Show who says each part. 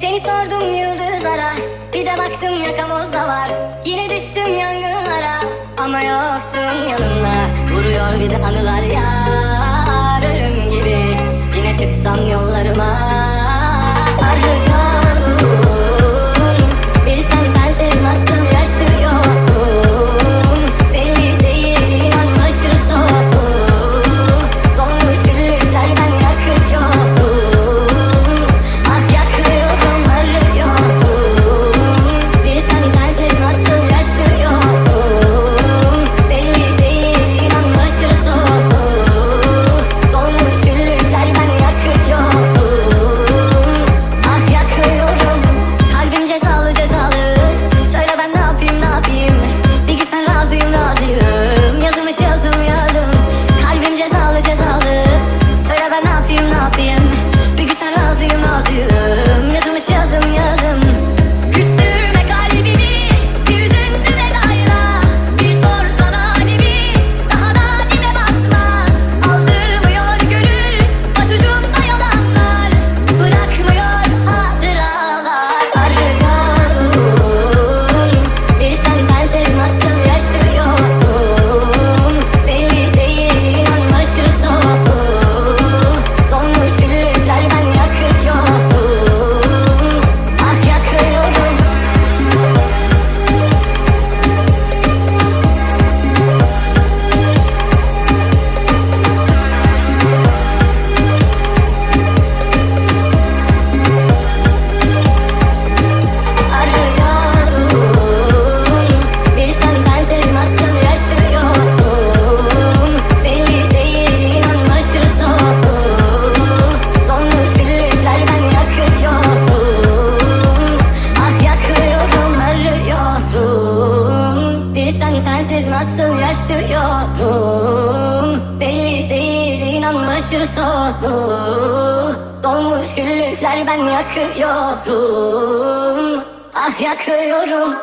Speaker 1: Seni sordum yıldızlara Bir de baktım yakamozda var. Yine düştüm yangınlara Ama yoksun yanımda. Vuruyor bir de anılar ya. nasıl yaşıyorum? Belli değil inan başı sonu. Dolmuş güllükler ben yakıyorum. Ah yakıyorum.